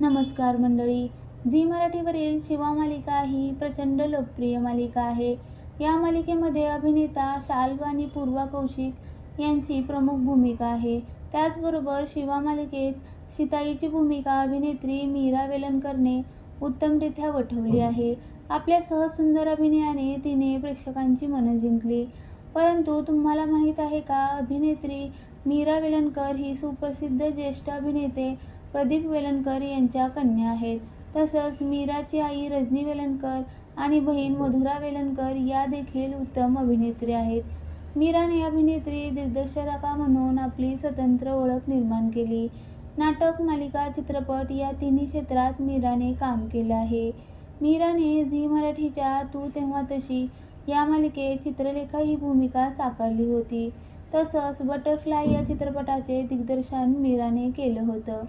नमस्कार मंडळी. झी मराठीवरील शिवा मालिका ही प्रचंड लोकप्रिय मालिका आहे. या मालिकेमध्ये अभिनेता शाल्व आणि पूर्वा कौशिक यांची प्रमुख भूमिका आहे. त्याचबरोबर शिवा मालिकेत शिताईची भूमिका अभिनेत्री मीरा वेलणकरने उत्तमरित्या वठवली आहे. आपल्या सहसुंदर अभिनयाने तिने प्रेक्षकांची मनं जिंकली. परंतु तुम्हाला माहीत आहे का अभिनेत्री मीरा वेलणकर ही सुप्रसिद्ध ज्येष्ठ अभिनेते प्रदीप वेलणकर यांच्या कन्या आहेत. तसंच मीराची आई रजनी वेलणकर आणि बहीण मधुरा वेलणकर या देखील उत्तम अभिनेत्री आहेत. मीराने अभिनेत्री दिग्दर्शका म्हणून आपली स्वतंत्र ओळख निर्माण केली. नाटक मालिका चित्रपट या तिन्ही क्षेत्रात मीराने काम केलं आहे. मीराने झी मराठीच्या तू तेव्हा तशी या मालिकेत चित्रलेखा ही भूमिका साकारली होती. तसंच बटरफ्लाय या चित्रपटाचे दिग्दर्शन मीराने केलं होतं.